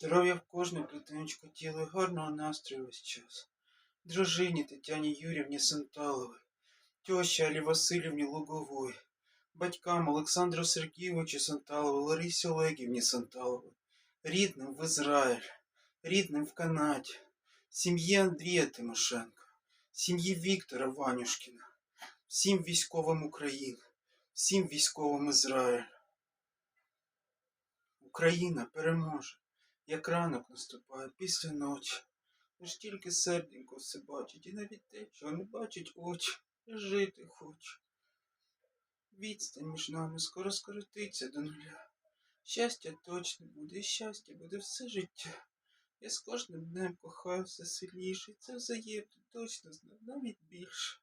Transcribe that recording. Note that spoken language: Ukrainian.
Здоров'я в кожне клітиночку тіла, гарного настрою весь час. Дружині Тетяні Юрівні Санталовій, тьощі Алі Васильівні Лугової, батькам Олександру Сергійовичу Санталову, Ларисі Олегівні Санталовій, рідним в Ізраїль, рідним в Канаді, сім'ї Андрія Тимошенка, сім'ї Віктора Ванюшкіна, всім військовим України, всім військовим Ізраїлю. Україна переможе, як ранок наступає після ночі. Лиш тільки серденько все бачить, і навіть те, чого не бачить очі, і жити хоче. Відстань між нами скоро скоротиться до нуля. Щастя точно буде, і щастя буде все життя. Я з кожним днем кохаю все сильніше, і це взаємно точно знаю навіть більше.